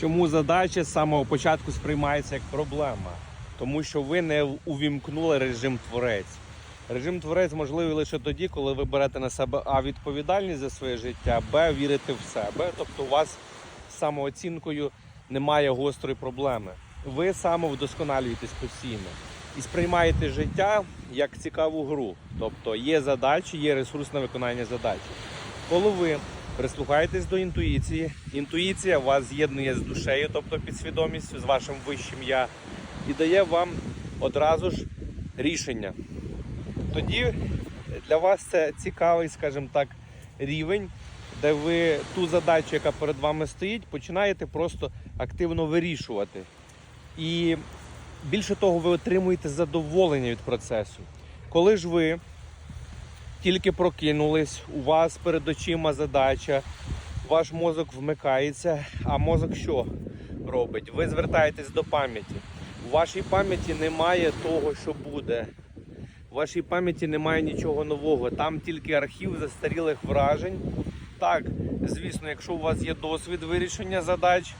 Чому задача з самого початку сприймається як проблема? Тому що ви не увімкнули режим творець. Режим творець можливий лише тоді, коли ви берете на себе А відповідальність за своє життя, Б вірите в себе. Тобто у вас з самооцінкою немає гострої проблеми. Ви самовдосконалюєтесь постійно і сприймаєте життя як цікаву гру. Тобто є задачі, є ресурс на виконання задачі. Коли ви прислухаєтесь до інтуїції, інтуїція вас з'єднує з душею, тобто підсвідомістю, з вашим вищим я, і дає вам одразу ж рішення. Тоді для вас це цікавий, скажімо так, рівень, де ви ту задачу, яка перед вами стоїть, починаєте просто активно вирішувати. І більше того, ви отримуєте задоволення від процесу. Коли ж ви тільки прокинулись, у вас перед очима задача, ваш мозок вмикається, а мозок що робить? Ви звертаєтесь до пам'яті. У вашій пам'яті немає того, що буде. У вашій пам'яті немає нічого нового. Там тільки архів застарілих вражень. Так, звісно, якщо у вас є досвід вирішення задач,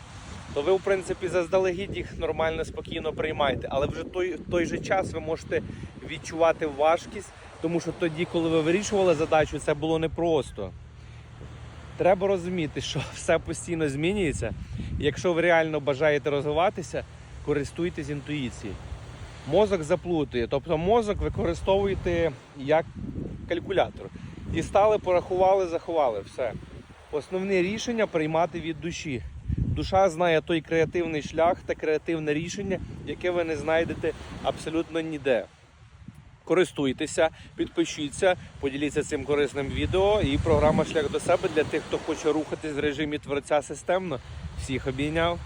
то ви, в принципі, заздалегідь їх нормально, спокійно приймаєте. Але вже той, той же час ви можете відчувати важкість, тому що тоді, коли ви вирішували задачу, це було непросто. Треба розуміти, що все постійно змінюється. Якщо ви реально бажаєте розвиватися, користуйтесь інтуїцією. Мозок заплутує, тобто мозок використовуєте як калькулятор. Дістали, порахували, заховали. Все. Основне рішення приймати від душі. Душа знає той креативний шлях та креативне рішення, яке ви не знайдете абсолютно ніде. Користуйтеся, підпишіться, поділіться цим корисним відео і програма Шлях до себе для тих, хто хоче рухатись в режимі творця системно. Всіх обійняв.